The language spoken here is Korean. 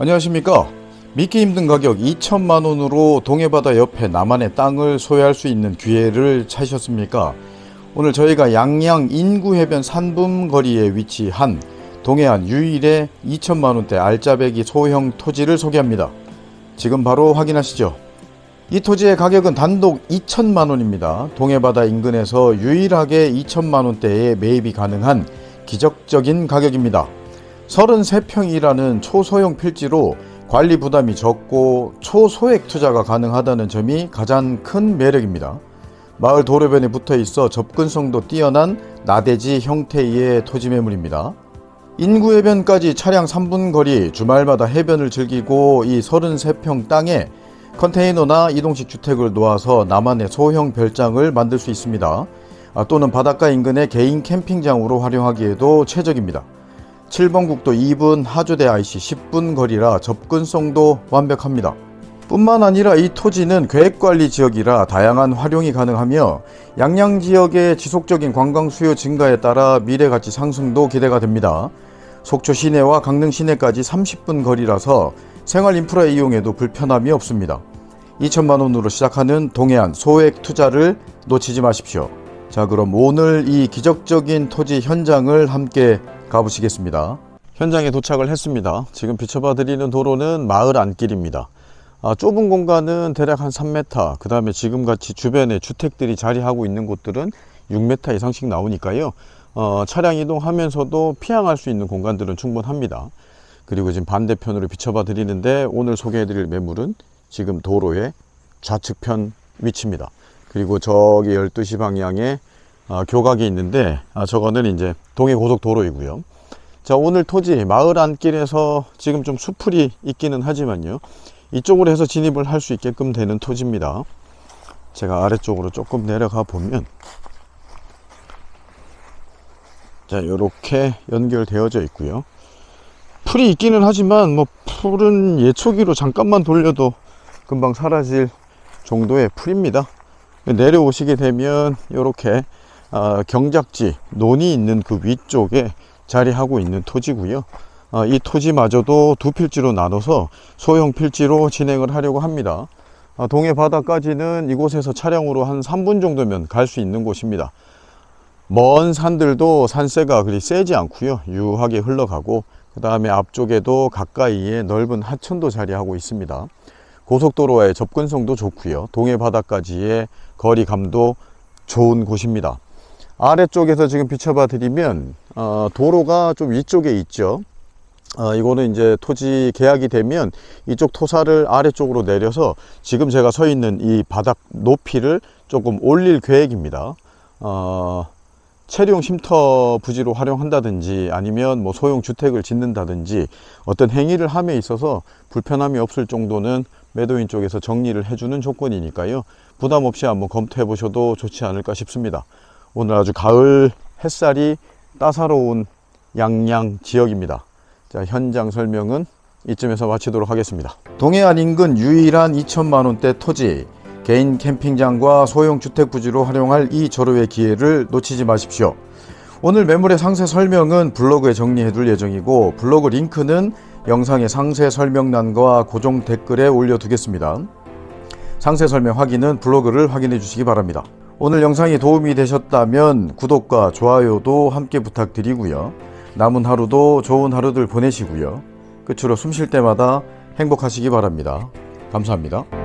안녕하십니까. 믿기 힘든 가격 2천만 원으로 동해바다 옆에 나만의 땅을 소유할 수 있는 기회를 찾으셨습니까? 오늘 저희가 양양 인구해변 산분 거리에 위치한 동해안 유일의 2천만 원대 알짜배기 소형 토지를 소개합니다. 지금 바로 확인하시죠. 이 토지의 가격은 단독 2천만 원입니다. 동해바다 인근에서 유일하게 2천만 원대에 매입이 가능한 기적적인 가격입니다. 33평이라는 초소형 필지로 관리 부담이 적고 초소액 투자가 가능하다는 점이 가장 큰 매력입니다. 마을 도로변에 붙어 있어 접근성도 뛰어난 나대지 형태의 토지 매물입니다. 인구 해변까지 차량 3분 거리 주말마다 해변을 즐기고 이 33평 땅에 컨테이너나 이동식 주택을 놓아서 나만의 소형 별장을 만들 수 있습니다. 아, 또는 바닷가 인근의 개인 캠핑장으로 활용하기에도 최적입니다. 7번 국도 2분 하조대 IC 10분 거리라 접근성도 완벽합니다. 뿐만 아니라 이 토지는 계획관리 지역이라 다양한 활용이 가능하며 양양 지역의 지속적인 관광 수요 증가에 따라 미래 가치 상승도 기대가 됩니다. 속초 시내와 강릉 시내까지 30분 거리라서 생활 인프라 이용에도 불편함이 없습니다. 2천만 원으로 시작하는 동해안 소액 투자를 놓치지 마십시오. 자, 그럼 오늘 이 기적적인 토지 현장을 함께 가보시겠습니다. 현장에 도착을 했습니다. 지금 비춰봐 드리는 도로는 마을 안길입니다. 아, 좁은 공간은 대략 한 3m, 그 다음에 지금 같이 주변에 주택들이 자리하고 있는 곳들은 6m 이상씩 나오니까요. 어, 차량 이동하면서도 피항할 수 있는 공간들은 충분합니다. 그리고 지금 반대편으로 비춰봐 드리는데 오늘 소개해 드릴 매물은 지금 도로의 좌측편 위치입니다. 그리고 저기 12시 방향에 아, 교각이 있는데 아, 저거는 이제 동해 고속도로이고요. 자 오늘 토지 마을 안길에서 지금 좀 수풀이 있기는 하지만요. 이쪽으로 해서 진입을 할 수 있게끔 되는 토지입니다. 제가 아래쪽으로 조금 내려가 보면 자 이렇게 연결되어져 있고요. 풀이 있기는 하지만 뭐 풀은 예초기로 잠깐만 돌려도 금방 사라질 정도의 풀입니다. 내려오시게 되면 이렇게 어, 경작지 논이 있는 그 위쪽에 자리하고 있는 토지고요. 어, 이 토지마저도 두 필지로 나눠서 소형 필지로 진행을 하려고 합니다. 어, 동해 바다까지는 이곳에서 차량으로 한 3분 정도면 갈 수 있는 곳입니다. 먼 산들도 산세가 그리 세지 않고요. 유하게 흘러가고 그 다음에 앞쪽에도 가까이에 넓은 하천도 자리하고 있습니다. 고속도로와의 접근성도 좋고요. 동해 바다까지의 거리감도 좋은 곳입니다. 아래쪽에서 지금 비춰봐 드리면 어, 도로가 좀 위쪽에 있죠. 어, 이거는 이제 토지 계약이 되면 이쪽 토사를 아래쪽으로 내려서 지금 제가 서 있는 이 바닥 높이를 조금 올릴 계획입니다. 어, 체류용 쉼터 부지로 활용한다든지 아니면 뭐 소형 주택을 짓는다든지 어떤 행위를 함에 있어서 불편함이 없을 정도는 매도인 쪽에서 정리를 해주는 조건이니까요. 부담 없이 한번 검토해 보셔도 좋지 않을까 싶습니다. 오늘 아주 가을 햇살이 따사로운 양양 지역입니다. 자, 현장 설명은 이쯤에서 마치도록 하겠습니다. 동해안 인근 유일한 2천만 원대 토지, 개인 캠핑장과 소형 주택 부지로 활용할 이 절호의 기회를 놓치지 마십시오. 오늘 매물의 상세 설명은 블로그에 정리해 둘 예정이고 블로그 링크는 영상의 상세 설명란과 고정 댓글에 올려두겠습니다. 상세 설명 확인은 블로그를 확인해 주시기 바랍니다. 오늘 영상이 도움이 되셨다면 구독과 좋아요도 함께 부탁드리고요. 남은 하루도 좋은 하루들 보내시고요. 끝으로 숨 쉴 때마다 행복하시기 바랍니다. 감사합니다.